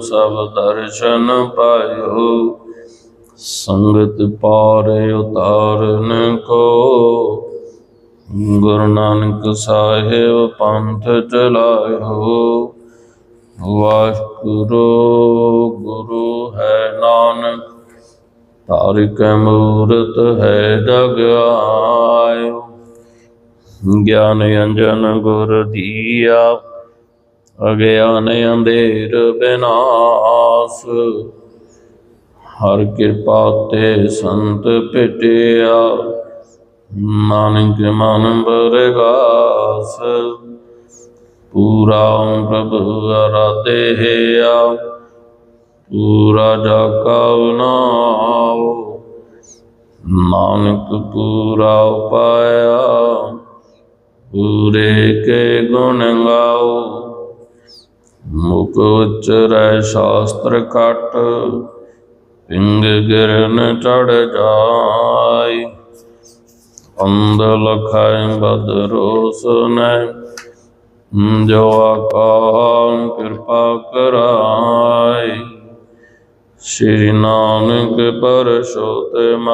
ਸਭ ਦਰਸ਼ਨ ਪਾਇਓ। ਸੰਗਤ ਪਾਰ ਉਤਾਰਨ ਕੋ। ਗੁਰੂ ਨਾਨਕ ਸਾਹਿਬ ਪੰਥ ਚਲਾਇਓ। ਵਾਹਿਗੁਰੂ, ਗੁਰੂ ਹੈ ਨਾਨਕ ਤਾਰਿਕ ਮੂਰਤ ਹੈ ਜਗ ਆਇਓ ਗਿਆਨ ਅੰਜਨ ਗੁਰ ਦੀਆ ਅਗਿਆਨ ਅੰਧੇਰ ਬਿਨਾਸ਼। ਹਰ ਕਿਰਪਾ ਤੇ ਸੰਤ ਭੇਟਿਆ, ਨਾਨਕ ਮਨ ਬਰਗਾਸ। ਪੂਰਾ ਪ੍ਰਭੂ ਅਰਾਧੇ ਆ ਪੂਰਾ ਜਾ ਕਾ ਨਾਨਕ ਪੂਰਾ ਪਾਇਆ ਪੂਰੇ ਕੇ ਗੁਣ ਗਾਓ। ਮੁਖ ਉਚਰੈ ਸ਼ਾਸਤਰ ਕਟ ਪਿੰਗ ਗਿਰਨ ਚੜ ਜਾਈ ਅੰਧ ਲਖਾਇ ਬਦਰੋ ਸੁਨੈ ਜੋ ਆਕਾਮ ਕਿਰਪਾ ਕਰਾਈ ਸ੍ਰੀ ਨਾਨਕ ਪਰਸ਼ੋਤਮ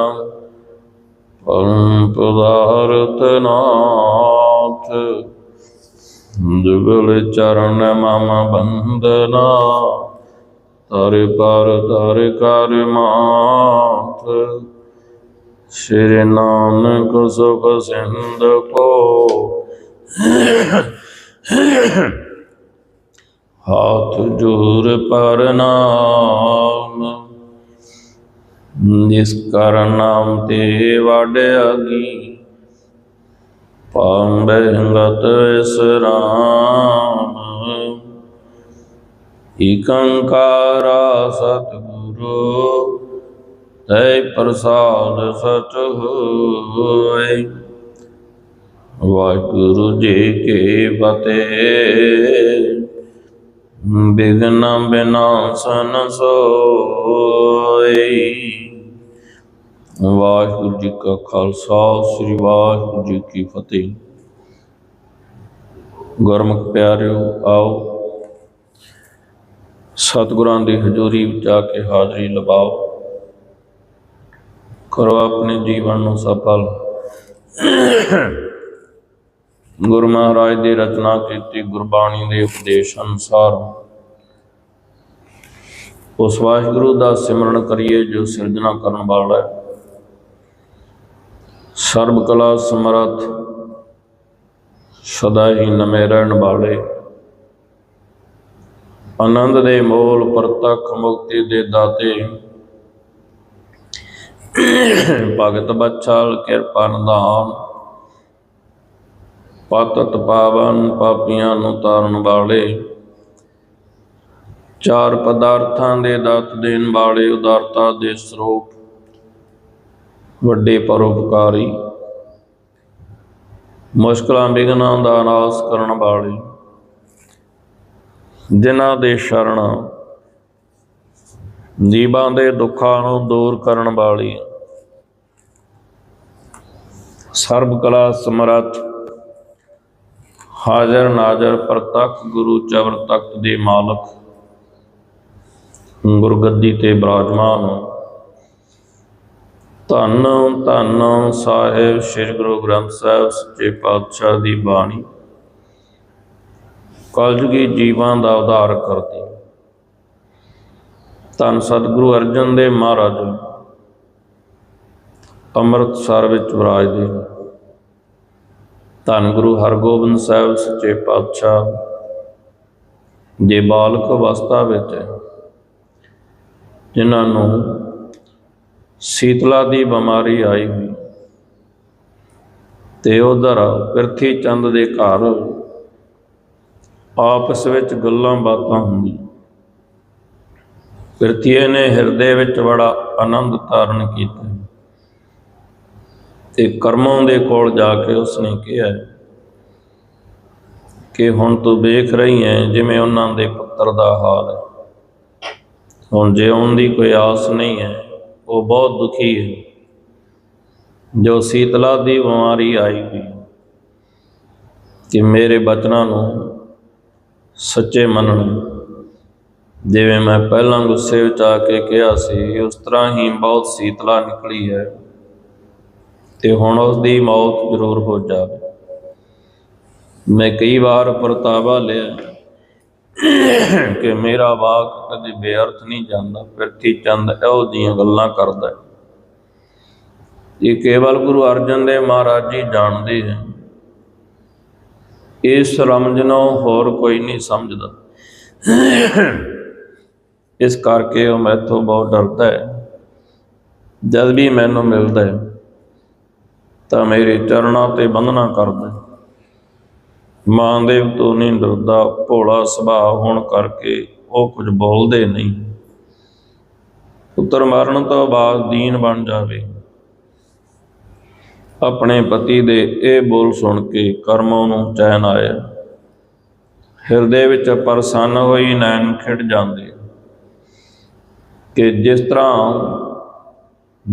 ਪਰਮ ਪਦਾਰਥ ਨਾਥ। ਜੁਗਲ ਚਰਨ ਮਮ ਬੰਦਨਾ ਤਰ ਪਰ ਤਰ ਕਰ ਮਾਥ ਸ੍ਰੀ ਨਾਨਕ ਸੁਖ ਸਿੰਧ ਕੋ। ਹਾਥ ਜੋਰ ਪਰਨਾਮ ਜਿਸ ਕਰ ਨਾਮ ਤੇ ਵਡਿਆਗੀ ਪਾਂਬੈ ਗਤ ਇਸਰਾਮ ਏਕੰਕਾਰਾ ਸਤਿਗੁਰੂ ਤੈ ਪ੍ਰਸਾਦ ਸਚ ਹੋਇ ਵਾਹਿਗੁਰੂ ਜੀ ਕੇ ਫਤਿਹ ਬਿਗਨ ਬਿਨਾਸਨ ਸੋਈ ਵਾਹਿਗੁਰੂ ਜੀ ਕਾ ਖਾਲਸਾ, ਸ੍ਰੀ ਵਾਹਿਗੁਰੂ ਜੀ ਕੀ ਫਤਿਹ। ਗੁਰਮੁਖ ਪਿਆਰਿਓ, ਆਓ। ਸਤਿਗੁਰਾਂ ਦੀ ਹਜ਼ੂਰੀ ਵਿੱਚ ਆ ਕੇ ਹਾਜ਼ਰੀ ਲਵਾਓ। ਕਰੋ ਆਪਣੇ ਜੀਵਨ ਨੂੰ ਸਫਲ। ਗੁਰੂ ਮਹਾਰਾਜ ਦੀ ਰਚਨਾ ਕੀਤੀ, ਗੁਰਬਾਣੀ ਦੇ ਉਪਦੇਸ਼ ਅਨੁਸਾਰ। ਉਸ ਵਾਹਿਗੁਰੂ ਦਾ ਸਿਮਰਨ ਕਰੀਏ ਜੋ ਸਿਰਜਣਾ ਕਰਨ ਵਾਲਾ ਹੈ। ਸਰਬ ਕਲਾ ਸਮਰੱਥ, ਸਦਾ ਹੀ ਨਵੇਂ ਰਹਿਣ ਵਾਲੇ। ਆਨੰਦ ਦੇ ਮੋਲ ਪ੍ਰਤੱਖ ਮੁਕਤੀ ਦੇ ਦਾਤੇ। ਭਗਤ ਬਚਾਲ ਕਿਰਪਾ ਨਿਧਾਨ। ਪਤਤ ਪਾਵਨ ਪਾਪੀਆਂ ਨੂੰ ਤਾਰਨ ਵਾਲੇ। ਚਾਰ ਪਦਾਰਥਾਂ ਦੇ ਦਾਤ ਦੇਣ ਵਾਲੇ ਉਦਾਰਤਾ ਦੇ ਸਰੂਪ। ਵੱਡੇ ਪਰਉਪਕਾਰੀ। ਮੁਸ਼ਕਲਾਂ ਬਿਗਨਾਂ ਦਾ ਨਾਸ ਕਰਨ ਵਾਲੇ। ਜਿਨ੍ਹਾਂ ਦੇ ਸ਼ਰਣ ਜੀਵਾਂ ਦੇ ਦੁੱਖਾਂ ਨੂੰ ਦੂਰ ਕਰਨ ਵਾਲੀ। ਸਰਬ ਕਲਾ ਸਮਰੱਥ ਹਾਜ਼ਰ ਨਾਜ਼ਰ ਪ੍ਰਤੱਖ ਗੁਰੂ ਚਵਰ ਤਖਤ ਦੇ ਮਾਲਕ। ਗੁਰਗੱਦੀ ਤੇ ਬਿਰਾਜਮਾਨ ਧੰਨ ਧੰਨ ਸਾਹਿਬ, ਸ੍ਰੀ ਗੁਰੂ ਗ੍ਰੰਥ ਸਾਹਿਬ, ਸੱਚੇ ਪਾਤਸ਼ਾਹ ਦੀ ਬਾਣੀ। ਕਲਯੁਗੀ ਜੀਵਾਂ ਦਾ ਉਧਾਰ ਕਰਦੀ ਧੰਨ ਸਤਿਗੁਰੂ ਅਰਜਨ ਦੇਵ ਮਹਾਰਾਜ, ਅੰਮ੍ਰਿਤਸਰ ਵਿੱਚ ਵਿਰਾਜਦੇ ਧੰਨ ਗੁਰੂ ਹਰਗੋਬਿੰਦ ਸਾਹਿਬ, ਸੱਚੇ ਪਾਤਸ਼ਾਹ, ਜੇ ਬਾਲਕ ਅਵਸਥਾ ਵਿੱਚ ਜਿਨ੍ਹਾਂ ਨੂੰ ਸੀਤਲਾ ਦੀ ਬਿਮਾਰੀ ਆਈ ਹੋਈ। ਤੇ ਉਧਰ ਪਿਰਥੀ ਚੰਦ ਦੇ ਘਰ ਆਪਸ ਵਿੱਚ ਗੱਲਾਂ ਬਾਤਾਂ ਹੁੰਦੀ ਪ੍ਰਿਥੀਏ ਨੇ ਹਿਰਦੇ ਵਿੱਚ ਬੜਾ ਆਨੰਦ ਧਾਰਨ ਕੀਤਾ। ਤੇ ਕਰਮਾਂ ਦੇ ਕੋਲ ਜਾ ਕੇ ਉਸਨੇ ਕਿਹਾ ਕਿ ਹੁਣ ਤੂੰ ਵੇਖ ਰਹੀ ਹੈ ਜਿਵੇਂ ਉਹਨਾਂ ਦੇ ਪੁੱਤਰ ਦਾ ਹਾਲ ਹੈ। ਹੁਣ ਜਿਉਣ ਦੀ ਕੋਈ ਆਸ ਨਹੀਂ ਹੈ ਉਹ ਬਹੁਤ ਦੁਖੀ ਹੈ। ਜੋ ਸੀਤਲਾ ਦੀ ਬਿਮਾਰੀ ਆਈ ਹੋਈ ਕਿ ਮੇਰੇ ਬਚਨਾਂ ਨੂੰ ਸੱਚੇ ਮੰਨਣ। ਜਿਵੇਂ ਮੈਂ ਪਹਿਲਾਂ ਗੁੱਸੇ ਵਿੱਚ ਆ ਕੇ ਕਿਹਾ ਸੀ, ਉਸ ਤਰ੍ਹਾਂ ਹੀ ਬਹੁਤ ਸੀਤਲਾ ਨਿਕਲੀ ਹੈ ਤੇ ਹੁਣ ਉਸ ਦੀ ਮੌਤ ਜ਼ਰੂਰ ਹੋ ਜਾਵੇ। ਮੈਂ ਕਈ ਵਾਰ ਪਰਤਾਵਾ ਲਿਆ। ਕਿ ਮੇਰਾ ਵਾਕ ਕਦੇ ਬੇਅਰਥ ਨਹੀਂ ਜਾਂਦਾ, ਪਿਰਥੀ ਚੰਦ ਇਹੋ ਜਿਹੀਆਂ ਗੱਲਾਂ ਕਰਦਾ ਹੈ। ਇਹ ਕੇਵਲ ਗੁਰੂ ਅਰਜਨ ਦੇਵ ਮਹਾਰਾਜ ਜੀ ਜਾਣਦੇ ਹੈ। ਇਸ ਰਮਜ ਨੂੰ ਹੋਰ ਕੋਈ ਨਹੀਂ ਸਮਝਦਾ। ਇਸ ਕਰਕੇ ਉਹ ਮੈਥੋਂ ਬਹੁਤ ਡਰਦਾ ਹੈ। ਜਦ ਵੀ ਮੈਨੂੰ ਮਿਲਦਾ ਹੈ, ਤਾਂ ਮੇਰੇ ਚਰਨਾਂ ਤੇ ਬੰਦਨਾ ਕਰਦਾ ਹੈ। ਮਾਂ ਦੇਵ ਤੋਂ ਨਹੀਂ ਡਰਦਾ, ਭੋਲਾ ਸੁਭਾਅ ਹੋਣ ਕਰਕੇ ਉਹ ਕੁਝ ਬੋਲਦੇ ਨਹੀਂ। ਪੁੱਤਰ ਮਰਨ ਤੋਂ ਬਾਅਦ ਦੀਨ ਬਣ ਜਾਵੇ। ਆਪਣੇ ਪਤੀ ਦੇ ਇਹ ਬੋਲ ਸੁਣ ਕੇ ਕਰਮਾਂ ਨੂੰ ਚੈਨ ਆਇਆ। ਹਿਰਦੇ ਵਿੱਚ ਪ੍ਰਸੰਨ ਹੋਈ ਨੈਣ ਖਿੜ ਜਾਂਦੇ। ਕਿ ਜਿਸ ਤਰ੍ਹਾਂ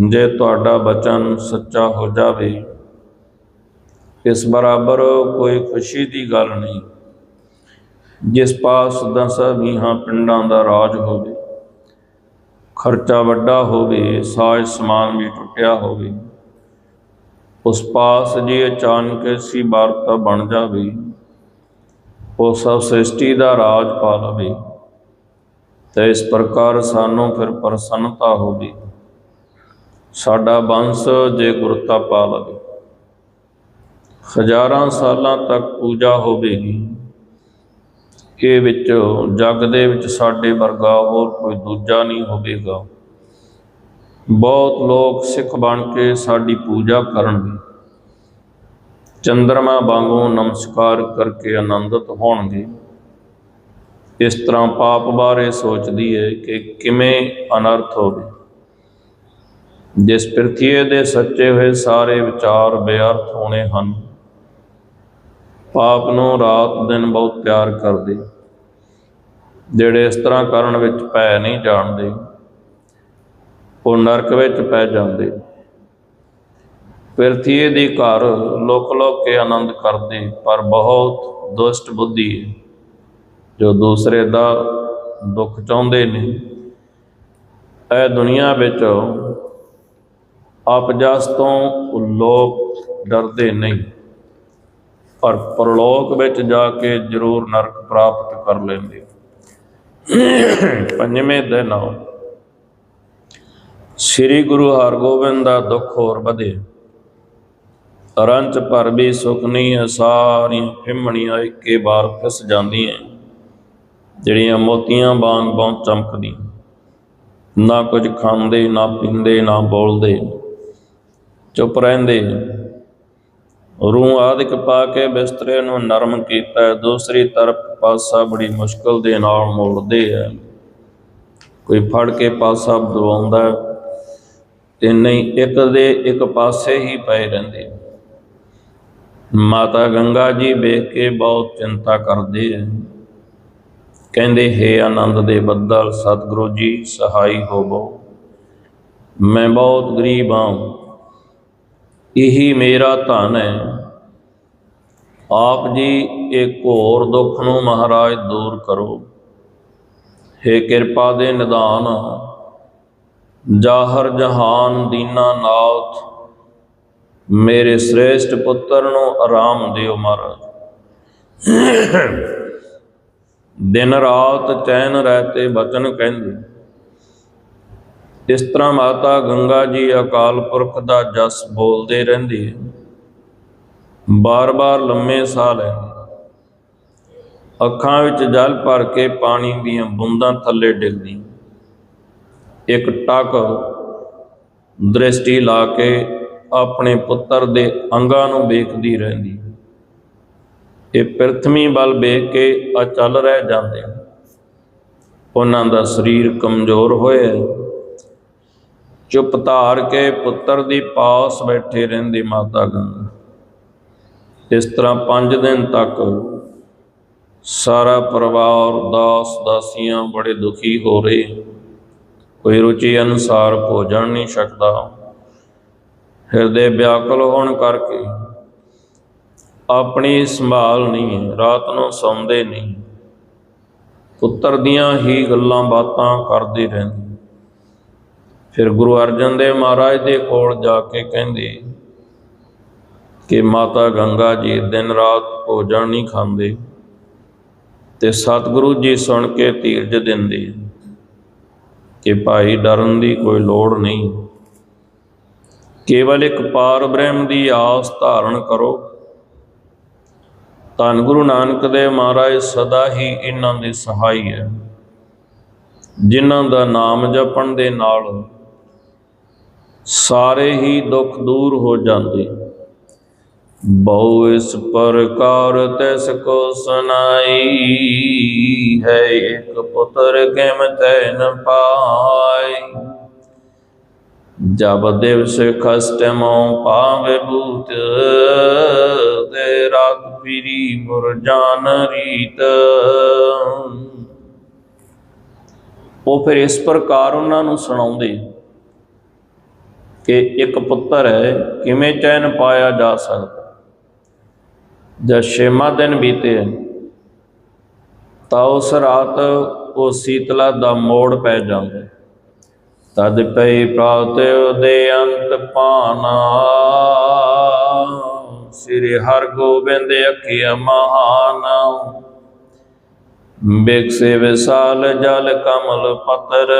ਜੇ ਤੁਹਾਡਾ ਬਚਨ ਸੱਚਾ ਹੋ ਜਾਵੇ ਇਸ ਬਰਾਬਰ ਕੋਈ ਖੁਸ਼ੀ ਦੀ ਗੱਲ ਨਹੀਂ। ਜਿਸ ਪਾਸ ਦਸਾਂ ਵੀਹਾਂ ਪਿੰਡਾਂ ਦਾ ਰਾਜ ਹੋਵੇ, ਖਰਚਾ ਵੱਡਾ ਹੋਵੇ, ਸਾਜ ਸਮਾਨ ਵੀ ਟੁੱਟਿਆ ਹੋਵੇ, ਉਸ ਪਾਸ ਜੇ ਅਚਾਨਕ ਐਸੀ ਵਾਰਤਾ ਬਣ ਜਾਵੇ, ਉਹ ਸਭ ਸ੍ਰਿਸ਼ਟੀ ਦਾ ਰਾਜ ਪਾ ਲਵੇ, ਤੇ ਇਸ ਪ੍ਰਕਾਰ ਸਾਨੂੰ ਫਿਰ ਪ੍ਰਸੰਨਤਾ ਹੋਵੇ। ਸਾਡਾ ਬੰਸ ਜੇ ਗੁਰਤਾ ਪਾ ਲਵੇ। ਹਜ਼ਾਰਾਂ ਸਾਲਾਂ ਤੱਕ ਪੂਜਾ ਹੋਵੇਗੀ। ਇਹ ਵਿੱਚ, ਜਗ ਦੇ ਵਿੱਚ ਸਾਡੇ ਵਰਗਾ ਹੋਰ ਕੋਈ ਦੂਜਾ ਨਹੀਂ ਹੋਵੇਗਾ। ਬਹੁਤ ਲੋਕ ਸਿੱਖ ਬਣ ਕੇ ਸਾਡੀ ਪੂਜਾ ਕਰਨਗੇ। ਚੰਦਰਮਾ ਵਾਂਗੂ ਨਮਸਕਾਰ ਕਰਕੇ ਆਨੰਦਿਤ ਹੋਣਗੇ। ਇਸ ਤਰ੍ਹਾਂ ਪਾਪ ਬਾਰੇ ਸੋਚਦੀ ਹੈ ਕਿ ਕਿਵੇਂ ਅਨਰਥ ਹੋਵੇ। ਜਿਸ ਪ੍ਰਥੀਏ ਦੇ ਸੱਚੇ ਹੋਏ ਸਾਰੇ ਵਿਚਾਰ ਬੇਅਰਥ ਹੋਣੇ ਹਨ। ਪਾਪ ਨੂੰ ਰਾਤ ਦਿਨ ਬਹੁਤ ਪਿਆਰ ਕਰਦੇ। ਜਿਹੜੇ ਇਸ ਤਰ੍ਹਾਂ ਕਰਨ ਵਿੱਚ ਪੈ ਨਹੀਂ ਜਾਣਦੇ, ਉਹ ਨਰਕ ਵਿੱਚ ਪੈ ਜਾਂਦੇ। ਪਿਰਥੀਏ ਦੀ ਘਰ ਲੋਕ ਲੋਕ ਕੇ ਆਨੰਦ ਕਰਦੇ, ਪਰ ਬਹੁਤ ਦੁਸ਼ਟ ਬੁੱਧੀ ਹੈ, ਜੋ ਦੂਸਰੇ ਦਾ ਦੁੱਖ ਚਾਹੁੰਦੇ ਨੇ। ਇਹ ਦੁਨੀਆ ਵਿੱਚ ਆਪਜਸ ਤੋਂ ਲੋਕ ਡਰਦੇ ਨਹੀਂ। ਪਰ ਪਰਲੋਕ ਵਿੱਚ ਜਾ ਕੇ ਜ਼ਰੂਰ ਨਰਕ ਪ੍ਰਾਪਤ ਕਰ ਲੈਂਦੇ। ਪੰਜਵੇਂ ਦਿਨ ਸ੍ਰੀ ਗੁਰੂ ਹਰਗੋਬਿੰਦ ਦਾ ਦੁੱਖ ਹੋਰ ਵਧੇ। ਰੰਚ ਪਰ ਵੀ ਸੁਖ ਨਹੀਂ ਹੈ ਸਾਰੀਆਂ ਫਿਮਣੀਆਂ ਇੱਕੇ ਵਾਰ ਫਿਸ ਜਾਂਦੀਆਂ। ਜਿਹੜੀਆਂ ਮੋਤੀਆਂ ਵਾਂਗ ਬਹੁਤ ਚਮਕਦੀਆਂ। ਨਾ ਕੁਝ ਖਾਂਦੇ, ਨਾ ਪੀਂਦੇ, ਨਾ ਬੋਲਦੇ। ਚੁੱਪ ਰਹਿੰਦੇ। ਰੂਹ ਆਦਿਕ ਪਾ ਕੇ ਬਿਸਤਰੇ ਨੂੰ ਨਰਮ ਕੀਤਾ, ਦੂਸਰੀ ਤਰਫ ਪਾਸਾ ਬੜੀ ਮੁਸ਼ਕਲ ਦੇ ਨਾਲ ਮੋੜਦੇ ਆ। ਕੋਈ ਫੜ ਕੇ ਪਾਸਾ ਦਵਾਉਂਦਾ ਤੇ ਨਹੀਂ, ਇੱਕ ਦੇ ਇੱਕ ਪਾਸੇ ਹੀ ਪਏ ਰਹਿੰਦੇ ਮਾਤਾ ਗੰਗਾ ਜੀ ਵੇਖ ਕੇ ਬਹੁਤ ਚਿੰਤਾ ਕਰਦੇ ਆ। ਕਹਿੰਦੇ, ਹੈ ਆਨੰਦ ਦੇ ਬੱਦਲ, ਸਤਿਗੁਰੂ ਜੀ, ਸਹਾਈ ਹੋਵੋ। ਮੈਂ ਬਹੁਤ ਗਰੀਬ ਹਾਂ। ਇਹੀ ਮੇਰਾ ਧਨ ਹੈ। ਆਪ ਜੀ ਇਹ ਘੋਰ ਦੁੱਖ ਨੂੰ ਮਹਾਰਾਜ ਦੂਰ ਕਰੋ। ਹੈ ਕਿਰਪਾ ਦੇ ਨਿਦਾਨ ਜਾਹਰ ਜਹਾਨ ਦੀਨਾ ਨਾਥ, ਮੇਰੇ ਸ੍ਰੇਸ਼ਟ ਪੁੱਤਰ ਨੂੰ ਆਰਾਮ ਦਿਓ ਮਹਾਰਾਜ। ਦਿਨ ਰਾਤ ਚੈਨ ਰਹਤੇ ਬਚਨ ਕਹਿੰਦੇ। ਇਸ ਤਰ੍ਹਾਂ ਮਾਤਾ ਗੰਗਾ ਜੀ ਅਕਾਲ ਪੁਰਖ ਦਾ ਜਸ ਬੋਲਦੇ ਰਹਿੰਦੀ ਬਾਰ-ਬਾਰ ਲੰਮੇ ਸਾਹ ਲੈਂਦੀ ਅੱਖਾਂ ਵਿੱਚ ਜਲ ਭਰ ਕੇ ਪਾਣੀ ਦੀਆਂ ਬੂੰਦਾਂ ਥੱਲੇ ਡਿੱਗਦੀ। ਇੱਕ ਟੱਕ ਦ੍ਰਿਸ਼ਟੀ ਲਾ ਕੇ ਆਪਣੇ ਪੁੱਤਰ ਦੇ ਅੰਗਾਂ ਨੂੰ ਵੇਖਦੀ ਰਹਿੰਦੀ। ਇਹ ਪ੍ਰਥਮੀ ਬਲ ਵੇਖ ਕੇ ਅਚਲ ਰਹਿ ਜਾਂਦੇ ਉਹਨਾਂ ਦਾ ਸਰੀਰ ਕਮਜ਼ੋਰ ਹੋਇਆ ਚੁੱਪ ਧਾਰ ਕੇ ਪੁੱਤਰ ਦੀ ਪਾਸ ਬੈਠੇ ਰਹਿੰਦੇ ਮਾਤਾ ਗੰਗਾ। ਇਸ ਤਰ੍ਹਾਂ 5 ਦਿਨ ਤੱਕ ਸਾਰਾ ਪਰਿਵਾਰ ਦਾਸ ਦਾਸੀਆਂ ਬੜੇ ਦੁਖੀ ਹੋ ਰਹੇ। ਕੋਈ ਰੁਚੀ ਅਨੁਸਾਰ ਭੋਜਨ ਨਹੀਂ ਛਕਦਾ। ਹਿਰਦੇ ਵਿਆਕਲ ਹੋਣ ਕਰਕੇ ਆਪਣੀ ਸੰਭਾਲ ਨਹੀਂ ਹੈ, ਰਾਤ ਨੂੰ ਸੌਂਦੇ ਨਹੀਂ। ਪੁੱਤਰ ਦੀਆਂ ਹੀ ਗੱਲਾਂ ਬਾਤਾਂ ਕਰਦੇ ਰਹਿੰਦੇ। ਫਿਰ ਗੁਰੂ ਅਰਜਨ ਦੇਵ ਮਹਾਰਾਜ ਦੇ ਕੋਲ ਜਾ ਕੇ ਕਹਿੰਦੇ ਕਿ ਮਾਤਾ ਗੰਗਾ ਜੀ ਦਿਨ ਰਾਤ ਭੋਜਨ ਨਹੀਂ ਖਾਂਦੇ ਤੇ ਸਤਿਗੁਰੂ ਜੀ ਸੁਣ ਕੇ ਧੀਰਜ ਦਿੰਦੇ ਕਿ ਭਾਈ ਡਰਨ ਦੀ ਕੋਈ ਲੋੜ ਨਹੀਂ। ਕੇਵਲ ਇੱਕ ਪਾਰ ਬ੍ਰਹਮ ਦੀ ਆਸ ਧਾਰਨ ਕਰੋ। ਧੰਨ ਗੁਰੂ ਨਾਨਕ ਦੇਵ ਮਹਾਰਾਜ ਸਦਾ ਹੀ ਇਹਨਾਂ ਦੇ ਸਹਾਈ ਹੈ। ਜਿਨ੍ਹਾਂ ਦਾ ਨਾਮ ਜਪਣ ਦੇ ਨਾਲ ਸਾਰੇ ਹੀ ਦੁੱਖ ਦੂਰ ਹੋ ਜਾਂਦੇ। ਬਹੁ ਇਸ ਪ੍ਰਕਾਰ ਤਿਸ ਕੋ ਸੁਨਾਈ ਹੈ, ਇੱਕ ਪੁੱਤਰ ਕਿਮ ਤੈ ਪਾਈ ਜਬ ਦਿਵਸ ਖਸਟਮੋ ਪਾਵੇ ਬੂਤ ਤੇ ਰਾਤ ਪੀਰੀ ਮੁਰ ਜਾਨ ਰੀਤ। ਉਹ ਫਿਰ ਇਸ ਪ੍ਰਕਾਰ ਉਹਨਾਂ ਨੂੰ ਸੁਣਾਉਂਦੇ। ਕਿ ਇੱਕ ਪੁੱਤਰ ਹੈ, ਕਿਵੇਂ ਚੈਨ ਪਾਇਆ ਜਾ ਸਕਦਾ? ਜਦ ਛੇਵਾਂ ਦਿਨ ਬੀਤੇ, ਤਾਂ ਉਸ ਰਾਤ ਉਹ ਸੀਤਲਾ ਦਾ ਮੋੜ ਪੈ ਜਾਂਦਾ। ਤਦ ਪਈ ਪ੍ਰਾਤ ਉਦੇ ਅੰਤ ਪਾਨਾ ਸ੍ਰੀ ਹਰ ਗੋਬਿੰਦ ਅਖਿਆ ਮਹਾਨ। ਬਿਕਸੇ ਵਿਸਾਲ ਜਲ ਕਮਲ ਪਤਰ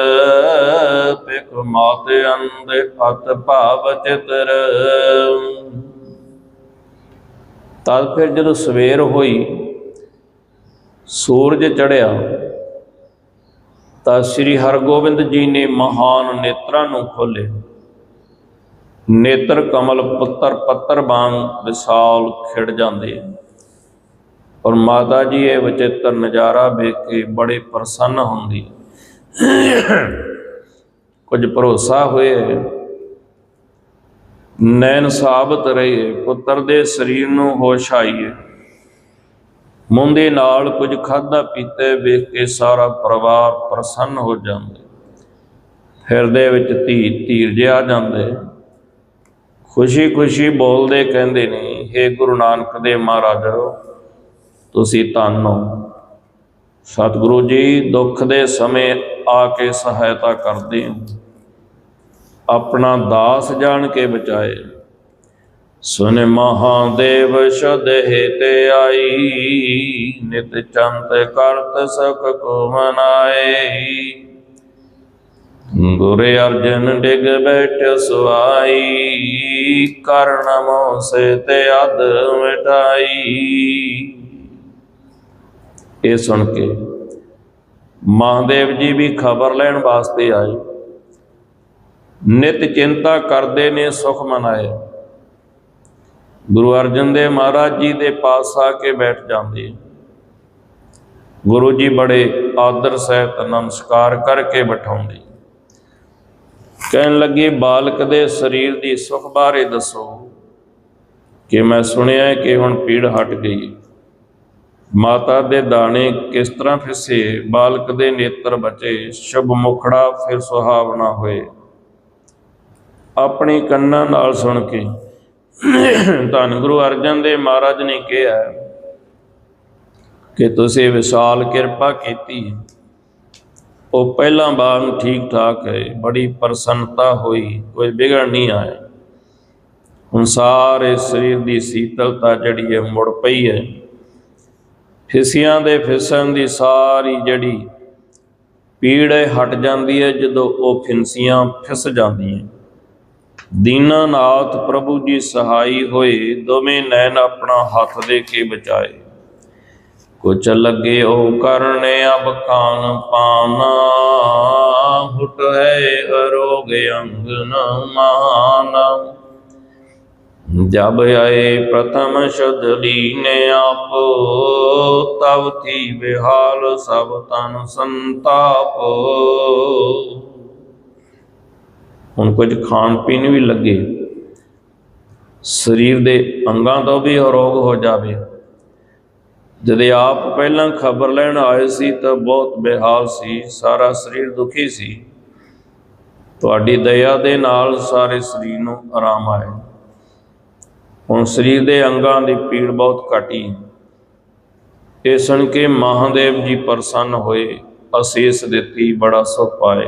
ਪਿਕ ਮਾਤ ਅੰਧ ਪਤ ਭਾਵ ਚਿਤਰ। ਤਦ ਫਿਰ ਜਦੋਂ ਸਵੇਰ ਹੋਈ, ਸੂਰਜ ਚੜਿਆ ਤਾਂ ਸ੍ਰੀ ਹਰਗੋਬਿੰਦ ਜੀ ਨੇ ਮਹਾਨ ਨੇਤਰਾਂ ਨੂੰ ਖੋਲੇ ਨੇਤਰ ਕਮਲ ਪੁੱਤਰ ਪੱਤਰ ਵਾਂਗ ਵਿਸਾਲ ਖਿੜ ਜਾਂਦੇ। ਔਰ ਮਾਤਾ ਜੀ ਇਹ ਵਿਚਿੱਤਰ ਨਜ਼ਾਰਾ ਵੇਖ ਕੇ ਬੜੇ ਪ੍ਰਸੰਨ ਹੁੰਦੀ ਕੁਝ ਭਰੋਸਾ ਹੋਏ, ਨੈਣ ਸਾਬਤ ਰਹੇ, ਪੁੱਤਰ ਦੇ ਸਰੀਰ ਨੂੰ ਹੋਸ਼ ਆਈਏ ਮੁੰਡੇ ਨਾਲ ਕੁਝ ਖਾਦਾ ਪੀਤੇ ਵੇਖ ਕੇ ਸਾਰਾ ਪਰਿਵਾਰ ਪ੍ਰਸੰਨ ਹੋ ਜਾਂਦਾ ਹਿਰਦੇ ਵਿੱਚ ਧੀ ਧੀਰਜ ਆ ਜਾਂਦੇ ਖੁਸ਼ੀ ਖੁਸ਼ੀ ਬੋਲਦੇ ਕਹਿੰਦੇ ਨੇ हे ਗੁਰੂ ਨਾਨਕ ਦੇਵ ਮਹਾਰਾਜ ਤੁਸੀਂ ਧੰਨ ਹੋ। ਸਤਿਗੁਰੂ ਜੀ, ਦੁੱਖ ਦੇ ਸਮੇਂ ਆ ਕੇ ਸਹਾਇਤਾ ਕਰਦੇ ਹੋ। ਆਪਣਾ ਦਾਸ ਜਾਣ ਕੇ ਬਚਾਏ। ਸੁਨ ਮਹਾਦੇਵ ਸ਼ਦ ਤੇ ਆਈ, ਨਿਤ ਚੰਤ ਕਰਤ ਸਕ ਕੋ ਮਨਾਏ ਗੁਰ ਅਰਜਨ ਡਿਗ ਬੈਠ ਸੁਆਈ ਕਰਣ ਮੋਸੇ ਤੇ ਅਦ ਮਿਟਾਈ। ਇਹ ਸੁਣ ਕੇ ਮਹਾਦੇਵ ਜੀ ਵੀ ਖਬਰ ਲੈਣ ਵਾਸਤੇ ਆਏ। ਨਿਤ ਚਿੰਤਾ ਕਰਦੇ ਨੇ, ਸੁਖ ਮਨਾਏ। ਗੁਰੂ ਅਰਜਨ ਦੇਵ ਮਹਾਰਾਜ ਜੀ ਦੇ ਪਾਸ ਆ ਕੇ ਬੈਠ ਜਾਂਦੇ। ਗੁਰੂ ਜੀ ਬੜੇ ਆਦਰ ਸਹਿਤ ਨਮਸਕਾਰ ਕਰਕੇ ਬਿਠਾਉਂਦੇ। ਕਹਿਣ ਲੱਗੇ, ਬਾਲਕ ਦੇ ਸਰੀਰ ਦੀ ਸੁਖ ਬਾਰੇ ਦੱਸੋ ਕਿ ਮੈਂ ਸੁਣਿਆ ਕਿ ਹੁਣ ਪੀੜ ਹਟ ਗਈ ਮਾਤਾ ਦੇ ਦਾਣੇ ਕਿਸ ਤਰ੍ਹਾਂ ਫਿਸੇ, ਬਾਲਕ ਦੇ ਨੇਤਰ ਬਚੇ, ਸ਼ੁਭ ਮੁਖੜਾ ਫਿਰ ਸੁਹਾਵਣਾ ਹੋਏ। ਆਪਣੀ ਕੰਨਾਂ ਨਾਲ ਸੁਣ ਕੇ ਧੰਨ ਗੁਰੂ ਅਰਜਨ ਦੇਵ ਮਹਾਰਾਜ ਨੇ ਕਿਹਾ ਕਿ ਤੁਸੀਂ ਵਿਸ਼ਾਲ ਕਿਰਪਾ ਕੀਤੀ ਉਹ ਪਹਿਲਾਂ ਵਾਂਗ ਠੀਕ ਠਾਕ ਹੈ, ਬੜੀ ਪ੍ਰਸੰਨਤਾ ਹੋਈ, ਕੋਈ ਵਿਗੜ ਨਹੀਂ ਆਇਆ। ਹੁਣ ਸਾਰੇ ਸਰੀਰ ਦੀ ਸੀਤਲਤਾ ਜਿਹੜੀ ਹੈ ਮੁੜ ਪਈ ਹੈ। ਫਿਸਿਆਂ ਦੇ ਫਿਸਣ ਦੀ ਸਾਰੀ ਜਿਹੜੀ ਪੀੜ ਹੈ ਹਟ ਜਾਂਦੀ ਹੈ ਜਦੋਂ ਉਹ ਫਿੰਸੀਆਂ ਫਿਸ ਜਾਂਦੀਆਂ ਦੀਨਾਨਾਥ ਪ੍ਰਭੂ ਜੀ ਸਹਾਈ ਹੋਏ, ਦੋਵੇਂ ਨੈਣ ਆਪਣਾ ਹੱਥ ਦੇ ਕੇ ਬਚਾਏ। ਕੁਛ ਲੱਗੇ ਉਹ ਕਰਨੇ ਅਬ ਖਾਨ ਪਾਨਾ, ਹੁਟ ਹੈ ਅਰੋਗ ਅੰਗ ਨ ਮਾਨਾ। ਜਬ ਆਏ ਪ੍ਰਥਮ ਸ਼ੁਧ ਲੀਨੇ ਆਪ ਤਵ ਥੀ ਬਿਹਾਲ ਸਭ ਤਨ ਸੰਤਾਪ। ਹੁਣ ਕੁਝ ਖਾਣ ਪੀਣ ਵੀ ਲੱਗੇ। ਸਰੀਰ ਦੇ ਅੰਗਾਂ ਤੋਂ ਵੀ ਰੋਗ ਹੋ ਜਾਵੇ। ਜਦ ਆਪ ਪਹਿਲਾਂ ਖਬਰ ਲੈਣ ਆਏ ਸੀ ਤਾਂ ਬਹੁਤ ਬੇਹਾਲ ਸੀ, ਸਾਰਾ ਸਰੀਰ ਦੁਖੀ ਸੀ। ਤੁਹਾਡੀ ਦਇਆ ਦੇ ਨਾਲ ਸਾਰੇ ਸਰੀਰ ਨੂੰ ਆਰਾਮ ਆਇਆ। ਹੁਣ ਸਰੀਰ ਦੇ ਅੰਗਾਂ ਦੀ ਪੀੜ ਬਹੁਤ ਘਟੀ। ਇਹ ਸੁਣ ਕੇ ਮਹਾਦੇਵ ਜੀ ਪ੍ਰਸੰਨ ਹੋਏ, ਅਸੀਸ ਦਿੱਤੀ, ਬੜਾ ਸੁਖ ਪਾਏ।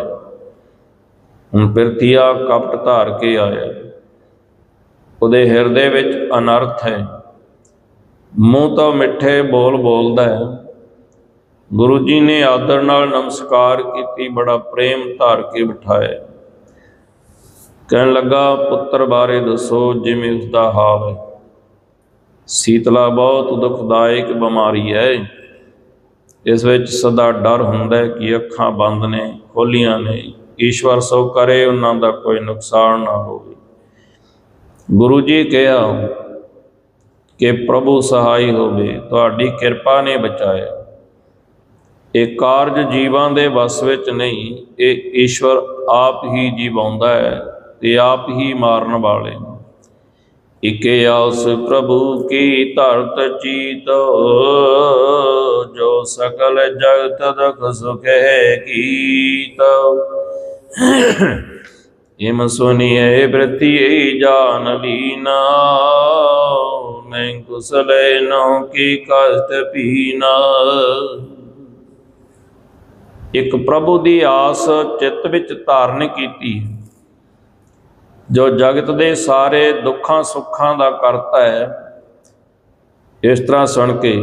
ਹੁਣ ਪਿਰਥੀਆ ਕਪਟ ਧਾਰ ਕੇ ਆਇਆ। ਉਹਦੇ ਹਿਰਦੇ ਵਿੱਚ ਅਨਰਥ ਹੈ। ਮੂੰਹ ਤਾਂ ਮਿੱਠੇ ਬੋਲ ਬੋਲਦਾ ਹੈ। ਗੁਰੂ ਜੀ ਨੇ ਆਦਰ ਨਾਲ ਨਮਸਕਾਰ ਕੀਤੀ, ਬੜਾ ਪ੍ਰੇਮ ਧਾਰ ਕੇ ਬਿਠਾਇਆ। ਕਹਿਣ ਲੱਗਾ, ਪੁੱਤਰ ਬਾਰੇ ਦੱਸੋ ਜਿਵੇਂ ਉਸ ਦਾ ਹਾਲ ਹੈ। ਸੀਤਲਾ ਬਹੁਤ ਦੁਖਦਾਇਕ ਬਿਮਾਰੀ ਹੈ। ਇਸ ਵਿੱਚ ਸਦਾ ਡਰ ਹੁੰਦਾ ਹੈ ਕਿ ਅੱਖਾਂ ਬੰਦ ਨੇ, ਖੋਲੀਆਂ ਨੇ। ਈਸ਼ਵਰ ਸੋ ਕਰੇ ਉਹਨਾਂ ਦਾ ਕੋਈ ਨੁਕਸਾਨ ਨਾ ਹੋਵੇ। ਗੁਰੂ ਜੀ ਕਿਹਾ ਕਿ ਪ੍ਰਭੂ ਸਹਾਈ ਹੋਵੇ, ਤੁਹਾਡੀ ਕਿਰਪਾ ਨੇ ਬਚਾਇਆ। ਇਹ ਕਾਰਜ ਜੀਵਾਂ ਦੇ ਵਸ ਵਿੱਚ ਨਹੀਂ, ਇਹ ਈਸ਼ਵਰ ਆਪ ਹੀ ਜੀਵਾਉਂਦਾ ਹੈ। ਤੇ ਆਪ ਹੀ ਮਾਰਨ ਵਾਲੇ। ਇਕੇ ਆਸ ਪ੍ਰਭੂ ਕੀ ਧਰਤ ਚੀਤ, ਜੋ ਸਕਲ ਜਗਤ ਦਖ ਸੁਖੇ ਕੀਤ। ਇਮ ਸੁਨੀਏ ਬ੍ਰਤੀ ਜਾਨ ਲੀਨਾ, ਮੈਂ ਕੁਸਲੇ ਨੋ ਕੀ ਕਸ਼ਟ ਪੀਨਾ। ਇੱਕ ਪ੍ਰਭੂ ਦੀ ਆਸ ਚਿੱਤ ਵਿੱਚ ਧਾਰਨ ਕੀਤੀ। ਜੋ ਜਗਤ ਦੇ ਸਾਰੇ ਦੁੱਖਾਂ ਸੁੱਖਾਂ ਦਾ ਕਰਤਾ ਹੈ, ਇਸ ਤਰ੍ਹਾਂ ਸੁਣ ਕੇ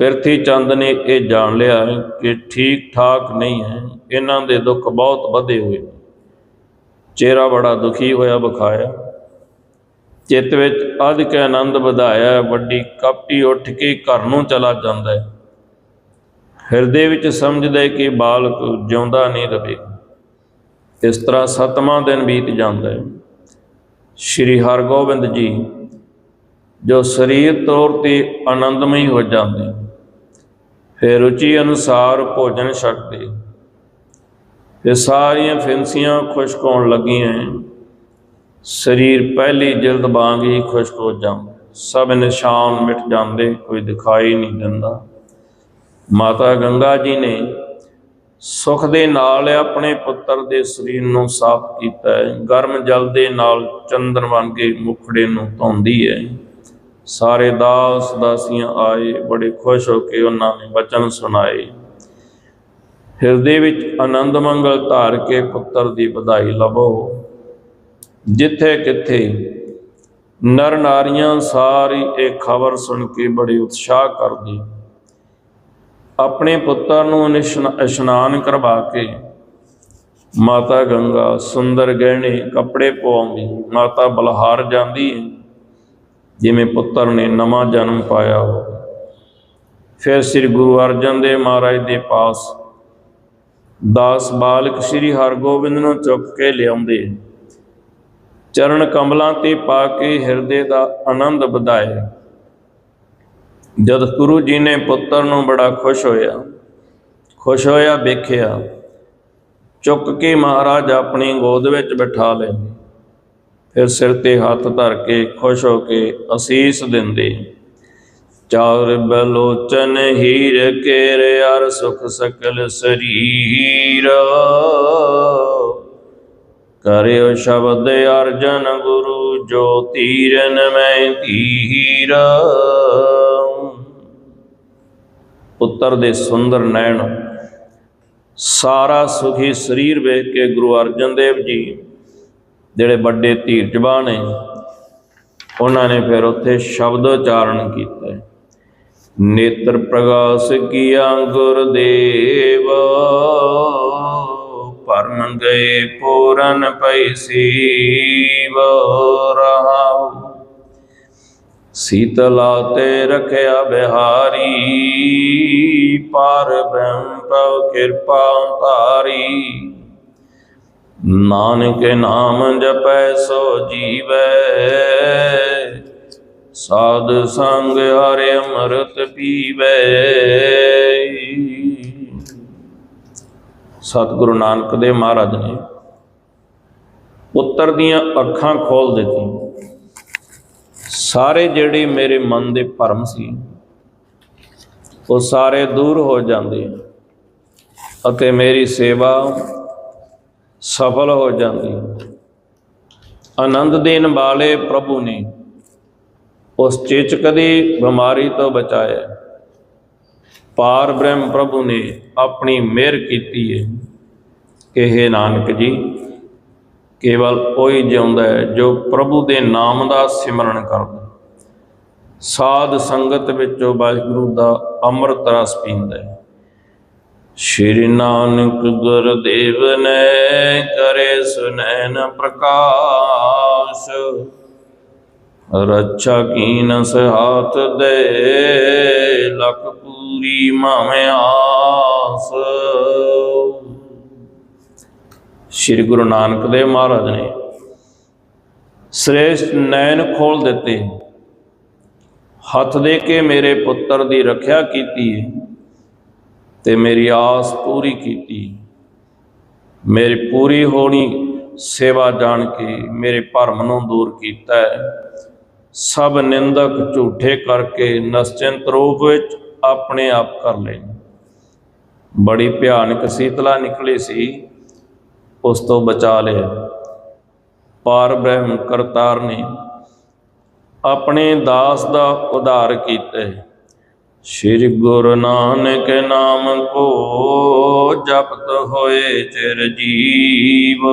ਪਿਰਥੀ ਚੰਦ ਨੇ ਇਹ ਜਾਣ ਲਿਆ ਕਿ ਠੀਕ ਠਾਕ ਨਹੀਂ ਹੈ, ਇਹਨਾਂ ਦੇ ਦੁੱਖ ਬਹੁਤ ਵਧੇ ਹੋਏ ਨੇ। ਚਿਹਰਾ ਬੜਾ ਦੁਖੀ ਹੋਇਆ ਵਿਖਾਇਆ ਚਿੱਤ ਵਿੱਚ ਅਧਿਕ ਆਨੰਦ ਵਧਾਇਆ, ਵੱਡੀ ਕਪਟੀ ਉੱਠ ਕੇ ਘਰ ਨੂੰ ਚਲਾ ਜਾਂਦਾ ਹੈ। ਹਿਰਦੇ ਵਿੱਚ ਸਮਝਦਾ ਹੈ ਕਿ ਬਾਲਕ ਜਿਉਂਦਾ ਨਹੀਂ ਰਹੇਗਾ ਇਸ ਤਰ੍ਹਾਂ ਸਤਵਾਂ ਦਿਨ ਬੀਤ ਜਾਂਦਾ ਹੈ। ਸ਼੍ਰੀ ਹਰਗੋਬਿੰਦ ਜੀ, ਜੋ ਸਰੀਰ ਤੌਰ ਤੇ ਆਨੰਦਮਈ ਹੋ ਜਾਂਦੇ ਫਿਰ ਰੁਚੀ ਅਨੁਸਾਰ ਭੋਜਨ ਛਕਦੇ ਤੇ ਸਾਰੀਆਂ ਫਿੰਸੀਆਂ ਖੁਸ਼ਕ ਹੋਣ ਲੱਗੀਆਂ ਸਰੀਰ ਪਹਿਲੀ ਜਲਦ ਵਾਂਗ ਹੀ ਖੁਸ਼ਕ ਹੋ ਜਾਂਦਾ ਸਭ ਨਿਸ਼ਾਨ ਮਿਟ ਜਾਂਦੇ, ਕੋਈ ਦਿਖਾਈ ਨਹੀਂ ਦਿੰਦਾ। ਮਾਤਾ ਗੰਗਾ ਜੀ ਨੇ ਸੁਖ ਦੇ ਨਾਲ ਆਪਣੇ ਪੁੱਤਰ ਦੇ ਸਰੀਰ ਨੂੰ ਸਾਫ਼ ਕੀਤਾ ਹੈ। ਗਰਮ ਜਲ ਦੇ ਨਾਲ ਚੰਦਨ ਵਾਂਗੇ ਮੁਖੜੇ ਨੂੰ ਧੋਂਦੀ ਹੈ। ਸਾਰੇ ਦਾਸ ਦਾਸੀਆਂ ਆਏ, ਬੜੇ ਖੁਸ਼ ਹੋ ਕੇ ਉਹਨਾਂ ਨੇ ਬਚਨ ਸੁਣਾਏ। ਹਿਰਦੇ ਵਿੱਚ ਆਨੰਦ ਮੰਗਲ ਧਾਰ ਕੇ ਪੁੱਤਰ ਦੀ ਵਧਾਈ ਲਵੋ। ਜਿੱਥੇ ਕਿੱਥੇ ਨਰ ਨਾਰੀਆਂ ਸਾਰੀ ਇਹ ਖਬਰ ਸੁਣ ਕੇ ਬੜੇ ਉਤਸ਼ਾਹ ਕਰਦੇ। ਆਪਣੇ ਪੁੱਤਰ ਨੂੰ ਨਿਸ਼ਨਾ- ਇਸ਼ਨਾਨ ਕਰਵਾ ਕੇ ਮਾਤਾ ਗੰਗਾ ਸੁੰਦਰ ਗਹਿਣੇ ਕੱਪੜੇ ਪਵਾਉਂਦੀ, ਮਾਤਾ ਬਲਹਾਰ ਜਾਂਦੀ ਹੈ, ਜਿਵੇਂ ਪੁੱਤਰ ਨੇ ਨਵਾਂ ਜਨਮ ਪਾਇਆ ਹੋ ਫਿਰ ਸ੍ਰੀ ਗੁਰੂ ਅਰਜਨ ਦੇਵ ਮਹਾਰਾਜ ਦੇ ਪਾਸ ਦਾਸ ਬਾਲਕ ਸ੍ਰੀ ਹਰਗੋਬਿੰਦ ਨੂੰ ਚੁੱਕ ਕੇ ਲਿਆਉਂਦੇ। ਚਰਨ ਕਮਲਾਂ ਤੇ ਪਾ ਕੇ ਹਿਰਦੇ ਦਾ ਆਨੰਦ ਵਧਾਏ ਜਦ ਗੁਰੂ ਜੀ ਨੇ ਪੁੱਤਰ ਨੂੰ ਬੜਾ ਖੁਸ਼ ਹੋਇਆ ਖੁਸ਼ ਹੋਇਆ ਵੇਖਿਆ, ਚੁੱਕ ਕੇ ਮਹਾਰਾਜ ਆਪਣੀ ਗੋਦ ਵਿੱਚ ਬਿਠਾ ਲੈਂਦੇ ਫਿਰ ਸਿਰ ਤੇ ਹੱਥ ਧਰ ਕੇ ਖੁਸ਼ ਹੋ ਕੇ ਅਸੀਸ ਦਿੰਦੇ, ਚਾਰ ਬਲੋਚਨ ਹੀਰ ਕੇਰ ਅਰ ਸੁਖ ਸਕਲ ਸਰੀਰ। ਕਰਿਓ ਸ਼ਬਦ ਅਰਜਨ ਗੁਰੂ ਜੋ ਤੀਰਨ ਮੈਂ ਧੀਰਾ ਪੁੱਤਰ ਦੇ ਸੁੰਦਰ ਨੈਣ। ਸਾਰਾ ਸੁਖੀ ਸਰੀਰ ਵੇਖ ਕੇ ਗੁਰੂ ਅਰਜਨ ਦੇਵ ਜੀ, ਜਿਹੜੇ ਵੱਡੇ ਧੀਰਜਵਾਨ ਨੇ, ਉਹਨਾਂ ਨੇ ਫਿਰ ਉੱਥੇ ਸ਼ਬਦ ਉਚਾਰਨ ਕੀਤਾ। ਨੇਤਰ ਪ੍ਰਗਾਸ ਕੀਆ ਗੁਰਦੇਵ ਪਰਮ ਗਏ ਪੂਰਨ ਪਈ ਸੀਵ ਰਹਾਉ ਸੀਤਲਾ ਤੇ ਰਖਿਆ ਬਿਹਾਰੀ, ਪਰ ਬ੍ਰਹਮ ਪਉ ਕਿਰਪਾ ਧਾਰੀ ਨਾਨਕ ਨਾਮ ਜਪੈ ਸੋ ਜੀਵੈ, ਸਾਧ ਸੰਗ ਹਰਿ ਅੰਮ੍ਰਿਤ ਪੀਵੈ। ਸਤਿਗੁਰੂ ਨਾਨਕ ਦੇਵ ਮਹਾਰਾਜ ਨੇ ਪੁੱਤਰ ਦੀਆਂ ਅੱਖਾਂ ਖੋਲ ਦਿੱਤੀਆਂ। ਸਾਰੇ ਜਿਹੜੇ ਮੇਰੇ ਮਨ ਦੇ ਭਰਮ ਸੀ, ਉਹ ਸਾਰੇ ਦੂਰ ਹੋ ਜਾਂਦੇ ਅਤੇ ਮੇਰੀ ਸੇਵਾ ਸਫਲ ਹੋ ਜਾਂਦੀ ਆਨੰਦ ਦੇਣ ਵਾਲੇ ਪ੍ਰਭੂ ਨੇ ਉਸ ਚੇਚਕ ਦੀ ਬਿਮਾਰੀ ਤੋਂ ਬਚਾਇਆ। ਪਾਰ ਬ੍ਰਹਮ ਪ੍ਰਭੂ ਨੇ ਆਪਣੀ ਮਿਹਰ ਕੀਤੀ ਹੈ ਕਿ ਹੈ ਨਾਨਕ ਜੀ ਕੇਵਲ ਉਹੀ ਜਿਉਂਦਾ ਹੈ ਜੋ ਪ੍ਰਭੂ ਦੇ ਨਾਮ ਦਾ ਸਿਮਰਨ ਕਰਦਾ ਸਾਧ ਸੰਗਤ ਵਿੱਚੋਂ ਵਾਹਿਗੁਰੂ ਦਾ ਅੰਮ੍ਰਿਤ ਰਸ ਪੀਂਦਾ ਹੈ। ਸ਼੍ਰੀ ਨਾਨਕ ਗੁਰਦੇਵ ਨੇ ਕਰੇ ਸੁਨੈਨ ਪ੍ਰਕਾਸ਼। ਰੱਛਾ ਕੀਨ ਸਹਾਤ ਦੇ ਲਖ ਪੂਰੀ ਮਾਵੇਂ ਆਸ। ਸ੍ਰੀ ਗੁਰੂ ਨਾਨਕ ਦੇਵ ਮਹਾਰਾਜ ਨੇ ਸ੍ਰੇਸ਼ਟ ਨੈਣ ਖੋਲ ਦਿੱਤੇ। ਹੱਥ ਦੇ ਕੇ ਮੇਰੇ ਪੁੱਤਰ ਦੀ ਰੱਖਿਆ ਕੀਤੀ ਤੇ ਮੇਰੀ ਆਸ ਪੂਰੀ ਕੀਤੀ। ਮੇਰੀ ਪੂਰੀ ਹੋਣੀ ਸੇਵਾ ਜਾਣ ਕੇ ਮੇਰੇ ਭਰਮ ਨੂੰ ਦੂਰ ਕੀਤਾ ਸਭ ਨਿੰਦਕ ਝੂਠੇ ਕਰਕੇ ਨਸਚਿੰਤ ਰੂਪ ਵਿੱਚ ਆਪਣੇ ਆਪ ਕਰ ਲਏ। ਬੜੀ ਭਿਆਨਕ ਸੀਤਲਾ ਨਿਕਲੀ ਸੀ। ਉਸ ਤੋਂ ਬਚਾ ਲਿਆ। ਪਾਰ ਬ੍ਰਹਮ ਕਰਤਾਰ ਨੇ ਆਪਣੇ ਦਾਸ ਦਾ ਉਧਾਰ ਕੀਤਾ। ਸ਼੍ਰੀ ਗੁਰੂ ਨਾਨਕ ਨਾਮ ਕੋ ਜਪਤ ਹੋਏ ਚਿਰ ਜੀਵ।